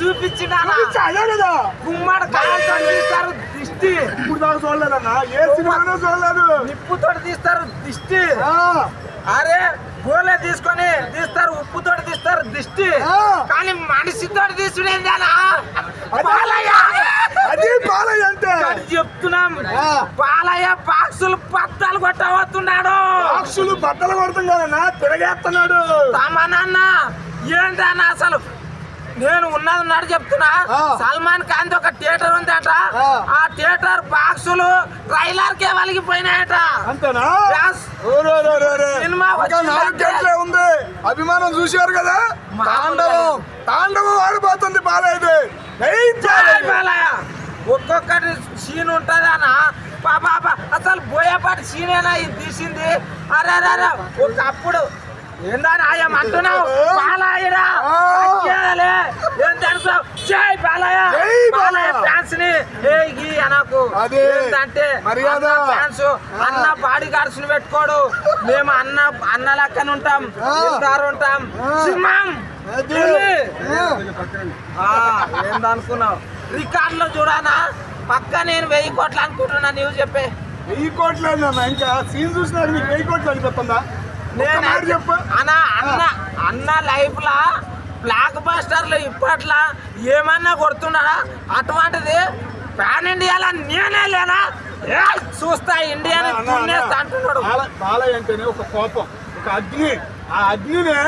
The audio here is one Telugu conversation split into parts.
చూపించినానా? చూపించా, అదే కదా గుమ్మడి కాయలతో తీస్తారు దిష్టి. ఇప్పుడు దాకా చూడలేదన్నా? ఏ సినిమానో చూడలేదు. నిప్పుతో తీస్తారు దిష్టి. ఆ, అరే గోలే తీసుకొని తీస్తారు ఉప్పుతో తీస్తారు దిష్టి. కానీ మనిషితో తీసుడేందానా అది- బాలయ్య! చెప్తున్నాం. బాలయ్య బాక్సులు పత్తాలు కొట్టబోతున్నాడు. సాక్షులు బద్దలు కొడతాం కదన్నా తిరగేస్తున్నాడు. తమ నాన్న ఏంటన్నా అసలు? నేను ఉన్నది ఉన్నాడు చెప్తున్నా. సల్మాన్ ఖాన్ ఒక థియేటర్ ఉందట. ఆ. ఆ థియేటర్ బాక్సులు ట్రైలర్ కే వలిగిపోయినాయట. సినిమా ఉంది. అభిమానం చూశారు కదా? తాండవం. తాండవం ఆడిపోతుంది బాలయ్య. ఒక్కొక్కటి సీన్ ఉంటుందనా పాపా అసలు బోయేపాటి సీనేనా ఇది తీసింది? అరే అరే అరే. ఒకప్పుడు ఏందని ఆయం అంటున్నావు? జై బాలయ్య. బాలయ్య. ఫ్యాన్స్ని అనకు. ఏంటంటే మర్యాద. ఫ్యాన్స్ అన్న బాడీ గార్డ్స్ని పెట్టుకోడు. మేము అన్న అన్న లెక్కన ఉంటాం. ఇద్దరు ఉంటాం. సింహం! ఏందనుకున్నావు? రికార్డులో చూడానా? పక్క నేను వెయ్యి కోట్లు అనుకుంటున్నా నీవు చెప్పే. వెయ్యి కోట్లు ఇంకా సీన్ చూసినాక నీకు వెయ్యి కోట్లు అనిపిస్తుందా అన్న అన్న అన్న లైఫ్ లా బ్లాక్ బస్టర్లు ఇప్పట్లా ఏమన్నా కొడుతున్నాడా? అటువంటిది పాన్ ఇండియాలో నేనే లేనా? చూస్తా దున్నేస్తా అంటున్నాడు. బాల- బాలయ్య అంటేనే ఒక కోపం ఒక అగ్ని. ఆ అగ్నినే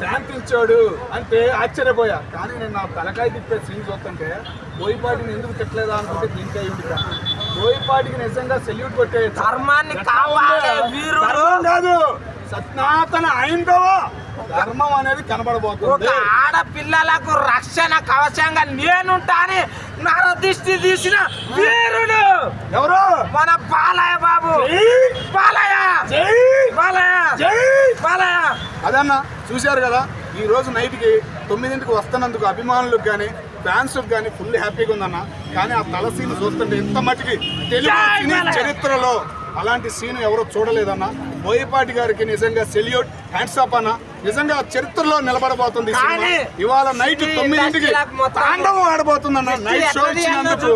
శాంతించాడు అంటే ఆశ్చర్యపోయా. కానీ నేను నా తలకాయ తిప్పే సీన్ చూస్తుంటే బోయిపాటిని ఎందుకు తిట్టలేదా అనుకుంటే దీనికే ఉంటుంది బోయిపాటికి నిజంగా సెల్యూట్ కొట్టే ధర్మాన్ని కాదు. సత్నాతన ఐందవ ధర్మం అనేది కనబడబోతుంది. ఆడపిల్లలకు రక్షణ కవచంగా నేనుంటాని నరదిష్టి తీసిన వీరుడు. ఎవరు? మన బాలయ్య బాబు. జై! బాలయ్య! బాలయ్య! అదన్న చూశారు కదా ఈ రోజు నైట్కి తొమ్మిదింటికి వస్తున్నందుకు అభిమానులకు కానీ ఫ్యాన్స్ కానీ ఫుల్ హ్యాపీగా ఉందన్న. కానీ ఆ తల సీన్ చూస్తుంటే ఎంత మటుకి తెలుగు. చరిత్రలో అలాంటి సీన్ ఎవరో చూడలేదన్న. బోయపాటి గారికి నిజంగా సెల్యూట్ హ్యాండ్స్ అప్ అన్న. నిజంగా చరిత్రలో నిలబడబోతుంది ఇవాళ నైట్ తొమ్మిదింటికి తాండవం ఆడబోతుందన్న నైట్ షో ఇచ్చినందుకు.